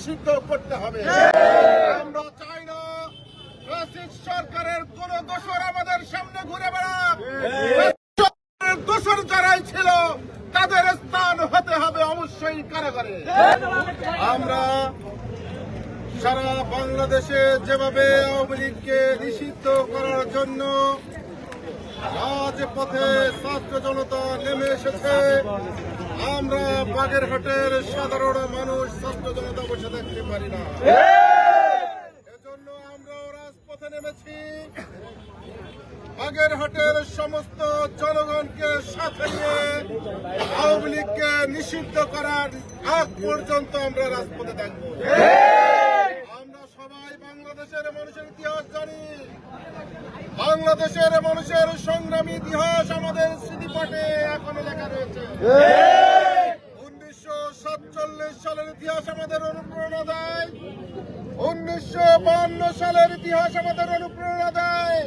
নিষিদ্ধ করতে হবে। আমরা চাই না সরকারের কোন দোষর আমাদের সামনে ঘুরে সরকারের দোষর যারাই ছিল, তাদের স্থান হতে হবে অবশ্যই কারাগারে। আমরা সারা বাংলাদেশে যেভাবে আওয়ামী লীগকে নিষিদ্ধ করার জন্য রাজপথে ছাত্র জনতা নেমে এসেছে। আমরা বাগেরহাটের সাধারণ মানুষ, ছাত্র জনতা বসে থাকতে পারি না। এজন্য রাজপথে নেমেছি। বাগেরহাটের সমস্ত জনগণকে সাথে নিয়ে আওয়ামী লীগকে নিষিদ্ধ করার আগ পর্যন্ত আমরা রাজপথে থাকব। বাংলাদেশের মানুষের ইতিহাস বাংলাদেশের মানুষের সংগ্রামী ইতিহাস আমাদের স্মৃতিপটে এখনও লেখা রয়েছে। উনিশশো সাতচল্লিশ সালের ইতিহাস আমাদের অনুপ্রেরণা দেয়। উনিশশো সালের ইতিহাস আমাদের অনুপ্রেরণা দেয়।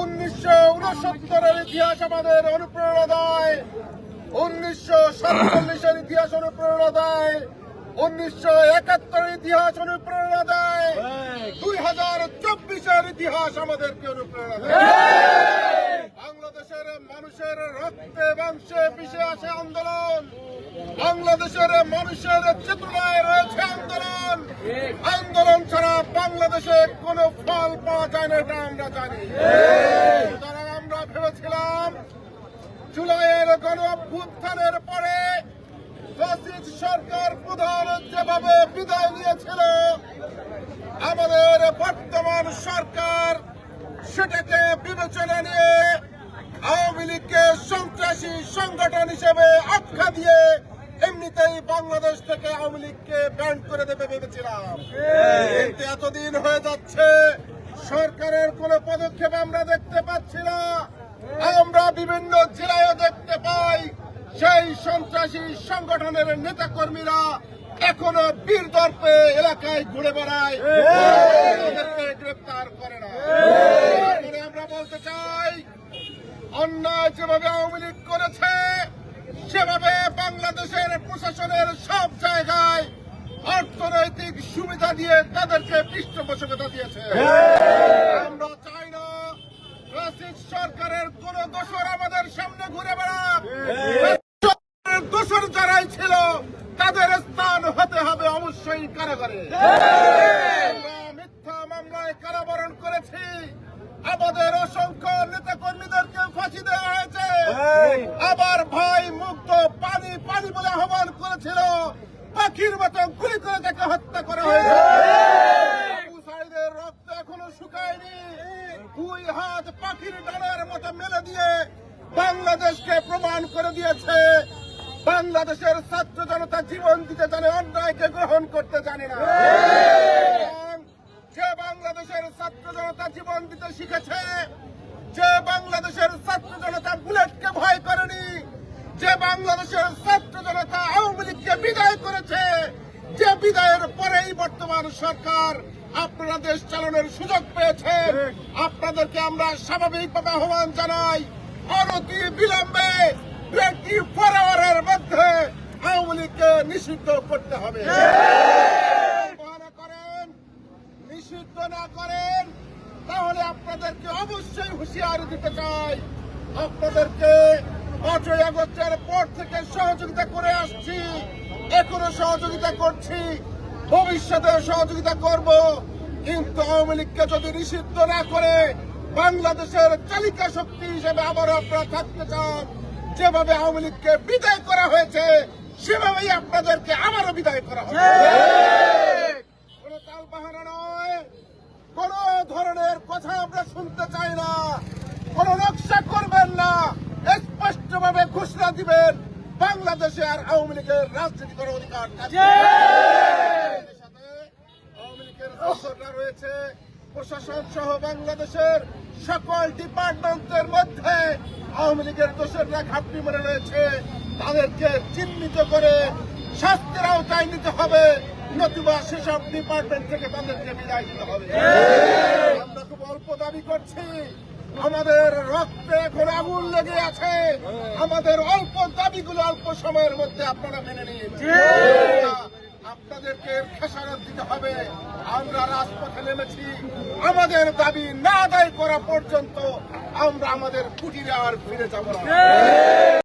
উনিশশো উনসত্তরের ইতিহাস আমাদের অনুপ্রেরণা দেয়। উনিশশো সাতচল্লিশের ইতিহাস অনুপ্রেরণা দেয়। উনিশশো একাত্তরের ইতিহাস অনুপ্রেরণা দেয়। দুই হাজার চব্বিশের ইতিহাস আমাদেরকে অনুপ্রেরণা দেয়। বাংলাদেশের মানুষের রক্তে বংশে পিছে আসে আন্দোলন। বাংলাদেশের মানুষের চেতনায় রয়েছে আন্দোলন। আন্দোলন ছাড়া বাংলাদেশে কোনো ফল পাওয়া যায় না এটা আমরা জানি। সুতরাং আমরা ভেবেছিলাম জুলাইয়ের গণ অভ্যুত্থানের সরকার প্রধান যেভাবে বিদায় নিয়েছিল আমাদের বর্তমান সরকার সেটাকে বিবেচনা নিয়ে আওয়ামী লীগকে সন্ত্রাসী সংগঠন হিসেবে আখ্যা দিয়ে এমনিতেই বাংলাদেশ থেকে আওয়ামী লীগকে ব্যান্ড করে দেবে ভেবেছিলাম। কিন্তু এতদিন হয়ে যাচ্ছে, সরকারের কোন পদক্ষেপ আমরা দেখতে পাচ্ছি না। আমরা বিভিন্ন জেলায়ও দেখতে পাই সেই সন্ত্রাসী সংগঠনের নেতা কর্মীরা এখনও বীর দর্পে এলাকায় ঘুরে বেড়ায়। গ্রেপ্তার করে না। আমরা বলতে চাই, অন্যায় যেভাবে আওয়ামী লীগ করেছে, সেভাবে বাংলাদেশের প্রশাসনের সব জায়গায় অর্থনৈতিক সুবিধা দিয়ে তাদেরকে পৃষ্ঠপোষকতা দিয়েছে আমরা চাই না ফ্যাসিস্ট সরকারের কোন দোষর আমাদের সামনে ঘুরে বেড়াক সরকারের দোষর যারাই ছিল তাদের স্থান হতে হবে অবশ্যই কারাগারে। মিথ্যা মামলায় কারাবরণ করেছি। আমাদের অসংখ্য নেতা কর্মীদেরকে ফাঁসি দেওয়া হয়েছে। আবার ভাই মুক্ত পানি পানি বলে আহ্বান করেছিল। পাখির মতো গুলি করে তাকে হত্যা করা হয়েছে। রক্ত এখনও শুকায়নি। দুই হাত পাখির ডানার মতো মেলে দিয়ে বাংলাদেশকে প্রমাণ করে দিয়েছে। বাংলাদেশের ছাত্র জনতা জীবন দিতে জানে, অন্যায়কে গ্রহণ করতে জানে না। যে বাংলাদেশের ছাত্র জনতা জীবন দিতে শিখেছে, যে বাংলাদেশের ছাত্র জনতা বুলেটকে ভয় করেনি, যে বাংলাদেশের ছাত্র জনতা আওয়ামী লীগকে বিদায় করেছে, যে বিদায়ের পরেই বর্তমান সরকার আপনারা দেশ চালানোর সুযোগ পেয়েছেন আপনাদেরকে আমরা স্বাভাবিকভাবে আহ্বান জানাই, অনতি বিলম্বে টোয়েন্টি ফোর আওয়ারের মধ্যে আওয়ামী নিষিদ্ধ করতে হবে। করেন, নিষিদ্ধ না করেন, তাহলে আপনাদেরকে অবশ্যই হুঁশিয়ারি দিতে চাই। আপনাদেরকে পাঁচই আগস্টের পর থেকে সহযোগিতা করে আসছি, এখনও সহযোগিতা করছি, ভবিষ্যতে সহযোগিতা করব। কিন্তু আওয়ামী লীগকে যদি নিষিদ্ধ না করে বাংলাদেশের চালিকা শক্তি হিসেবে আবারও আপনারা থাকতে চান যেভাবে আওয়ামী লীগকে বিদায় করা হয়েছে সেভাবেই আপনাদেরকে আবারও বিদায় করা হবে। কোন তাল বাহানা নয় কোন ধরনের কথা আমরা শুনতে চাই না কোন নকশা করবেন না স্পষ্টভাবে ঘোষণা দিবেন বাংলাদেশে আর আওয়ামী লীগের রাজনীতি করার অধিকার আওয়ামী লীগের রয়েছে প্রশাসন সহ বাংলাদেশের সকল ডিপার্টমেন্টের মধ্যে আওয়ামী লীগের দোসররা ঘাপটি মেরে রয়েছে। তাদেরকে চিহ্নিত করে শাস্তির আওতায় নিতে হবে। নতুবা সেসব ডিপার্টমেন্ট থেকে তাদেরকে বিদায় দিতে হবে। আমরা খুব অল্প দাবি করছি আমাদের রক্তে এখন আগুন লেগে আছে। আমাদের অল্প দাবিগুলো অল্প সময়ের মধ্যে আপনারা মেনে নিন। আপনাদেরকে খেসারত দিতে হবে। আমরা রাজপথে নেমেছি। আমাদের দাবি না আদায় করা পর্যন্ত আমরা আমাদের কুটিরে আর ফিরে যাব না।